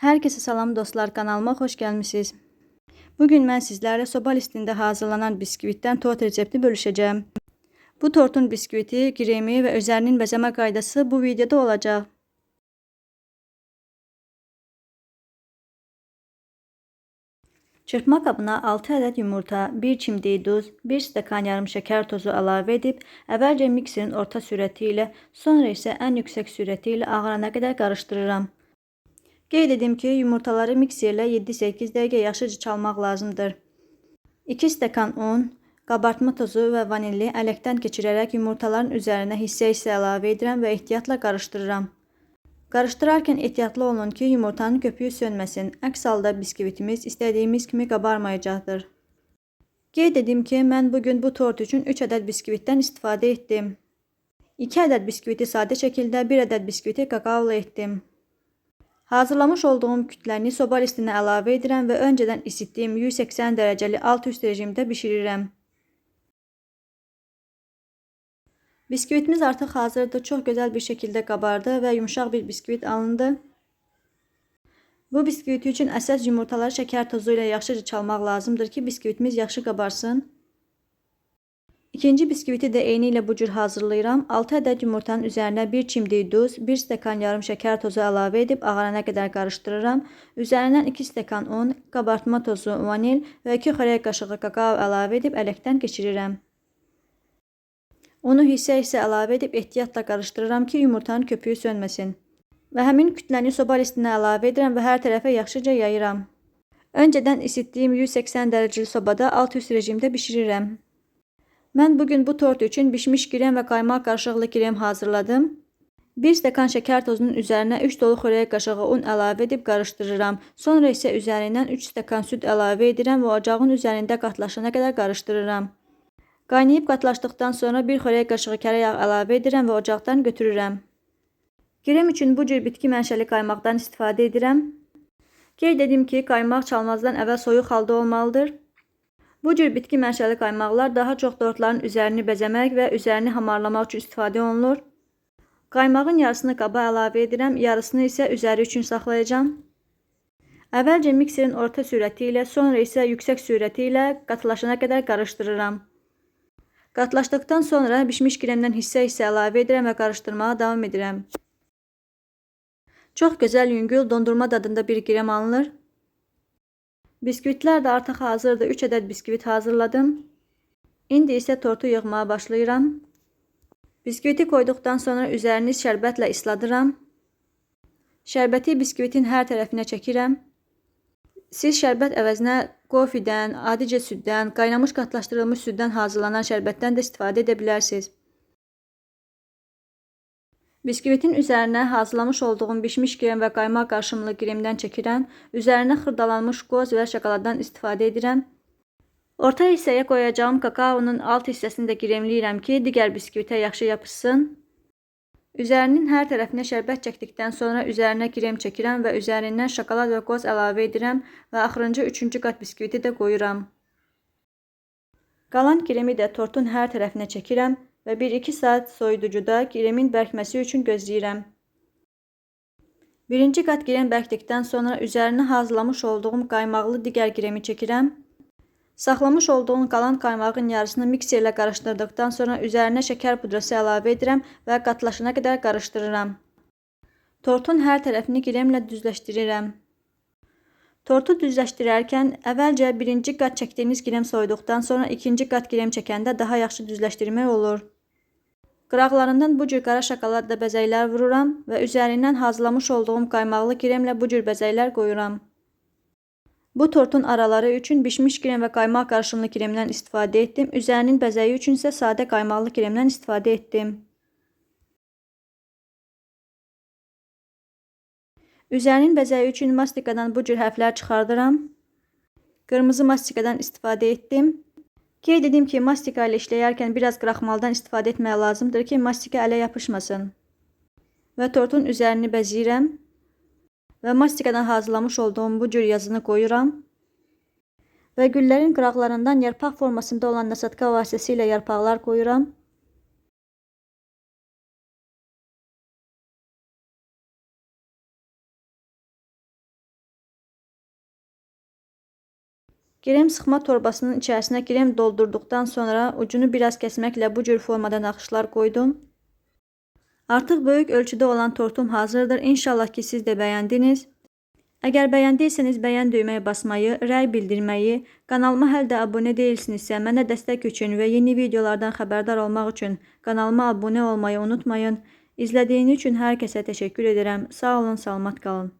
Hər kəsə salam dostlar, kanalıma xoş gəlmisiniz. Bugün mən sizlərlə soba listində hazırlanan biskvitdən tort resepti bölüşəcəm. Bu tortun biskviti, kremi və üzərinin bəzəmə qaydası bu videoda olacaq. Çırpma qabına 6 ədəd yumurta, 1 çimdik duz, 1 stəkan yarım şəkər tozu əlavə edib, əvvəlcə mikserin orta sürəti ilə, sonra isə ən yüksək sürəti ilə ağarana qədər qarışdırıram. Qeyd edim ki, yumurtaları mikserlə 7-8 dəqiqə yaxşıca çalmaq lazımdır. 2 stəkan un, qabartma tozu və vanilli ələkdən keçirərək yumurtaların üzərinə hissə-hissə əlavə edirəm və ehtiyatla qarışdırıram. Qarışdırarkən ehtiyatlı olun ki, yumurtanın köpüyü sönməsin. Əks halda biskvitimiz istədiyimiz kimi qabarmayacaqdır. Qeyd edim ki, mən bugün bu tort üçün 3 ədəd biskvitdən istifadə etdim. 2 ədəd biskviti sadə şəkildə, 1 ədəd biskviti kakaola etdim. Hazırlamış olduğum kütləni soba listinə əlavə edirəm və öncədən isitdiyim 180 dərəcəli alt üst rejimdə bişirirəm. Biskvitimiz artıq hazırdır. Çox gözəl bir şəkildə qabardı və yumşaq bir biskvit alındı. Bu biskvit üçün əsas yumurtaları şəkər tozu ilə yaxşıca çalmaq lazımdır ki, biskvitimiz yaxşı qabarsın. İkinci biskviti də eyni ilə bu cür hazırlayıram. 6 ədəd yumurtanın üzərinə 1 çimdik duz, 1 stəkan yarım şəkər tozu əlavə edib ağarana qədər qarışdırıram. Üzərindən 2 stəkan un, qabartma tozu, vanil və 2 xörək qaşığı kakao əlavə edib ələkdən keçirirəm. Onu hissə-hissə əlavə edib ehtiyatla qarışdırıram ki, yumurtanın köpüyü sönməsin. Və həmin kütləni soba listinə əlavə edirəm və hər tərəfə yaxşıca yayıram. Öncədən isitdiyim 180 dərəcəli sobada alt üst rejimdə bişirirəm. Mən bugün bu tort üçün bişmiş krem və qaymaq qarışıqlı krem hazırladım. 1 stəkan şəkər tozunun üzərinə 3 dolu xörək qaşığı un əlavə edib qarışdırıram. Sonra isə üzərindən 3 stəkan süd əlavə edirəm və ocağın üzərində qatlaşana qədər qarışdırıram. Qaynayıb qatlaşdıqdan sonra bir xörək qaşığı kərə yağ əlavə edirəm və ocaqdan götürürəm. Krem üçün bu cür bitki mənşəli qaymaqdan istifadə edirəm. Qeyd edim ki, qaymaq çalmazdan əvvəl soyuq halda olmalıdır. Bu cür bitki mənşəli qaymaqlar daha çox tortların üzərini bəzəmək və üzərini hamarlamaq üçün istifadə olunur. Qaymağın yarısını qaba əlavə edirəm, yarısını isə üzəri üçün saxlayacağam. Əvvəlcə mikserin orta sürəti ilə, sonra isə yüksək sürəti ilə qatılaşana qədər qarışdırıram. Qatlaşdıqdan sonra bişmiş kremdən hissə-hissə əlavə edirəm və qarışdırmağa davam edirəm. Çox gözəl yüngül dondurma dadında bir krem alınır. Biskvitlər də artıq hazırdır. 3 ədəd biskvit hazırladım. İndi isə tortu yığmağa başlayıram. Biskviti qoyduqdan sonra üzərini şərbətlə isladıram. Şərbəti biskvitin hər tərəfinə çəkirəm. Siz şərbət əvəzinə qofidən, adicə süddən, qaynamış qatlaşdırılmış süddən hazırlanan şərbətdən də istifadə edə bilərsiniz. Biskvitin üzərinə hazırlamış olduğum bişmiş krem və qaymaq qarışımlı kremdən çəkirəm. Üzərinə xırdalanmış qoz və şokoladdan istifadə edirəm. Orta hissəyə qoyacağım kakaonun alt hissəsini də kremləyirəm ki, digər biskvitə yaxşı yapışsın. Üzərinin hər tərəfinə şərbət çəkdikdən sonra üzərinə krem çəkirəm və üzərindən şokolad və qoz əlavə edirəm və axırıncı üçüncü qat biskviti də qoyuram. Qalan kremi də tortun hər tərəfinə çəkirəm və 1-2 saat soyuducuda kremin bərkməsi üçün gözləyirəm. Birinci qat krem bərkdikdən sonra üzərinə hazırlamış olduğum qaymaqlı digər kremi çəkirəm. Saxlamış olduğum qalan qaymağın yarısını mikserlə qarışdırdıqdan sonra üzərinə şəkər pudrası əlavə edirəm və qatlaşana qədər qarışdırıram. Tortun hər tərəfini kremlə düzləşdirirəm. Tortu düzləşdirərkən əvvəlcə birinci qat çəkdiyiniz krem soyduqdan sonra ikinci qat krem çəkəndə daha yaxşı düzləşdirmək olur. Qıraqlarından bu cür qara şokoladla bəzəklər vururam və üzərindən hazırlamış olduğum qaymaqlı kremlə bu cür bəzəklər qoyuram. Bu tortun araları üçün bişmiş krem və qaymaq qarışımlı kremdən istifadə etdim. Üzərinin bəzəyi üçün isə sadə qaymaqlı kremdən istifadə etdim. Üzərinin bəzəyi üçün mastikadan bu cür hərflər çıxardıram. Qırmızı mastikadan istifadə etdim. Qeyd edim ki, mastika ilə işləyərkən biraz qraxmaldan istifadə etmək lazımdır ki, mastika ələ yapışmasın. Və tortun üzərini bəzəyirəm və mastikadan hazırlamış olduğum bu cür yazını qoyuram və güllərin qıraqlarından yarpaq formasında olan nasatka vasitəsilə yarpaqlar qoyuram. Krem sıxma torbasının içərisinə krem doldurduqdan sonra ucunu biraz kəsməklə bu cür formada naxışlar qoydum. Artıq böyük ölçüdə olan tortum hazırdır. İnşallah ki siz də bəyəndiniz. Əgər bəyəndiyseniz bəyən düyməyə basmayı, rəy bildirməyi, kanalıma hələ də abunə deyilsinizsə mənə dəstək üçün və yeni videolardan xəbərdar olmaq üçün kanalıma abunə olmayı unutmayın. İzlədiyiniz üçün hər kəsə təşəkkür edirəm. Sağ olun, salamat qalın.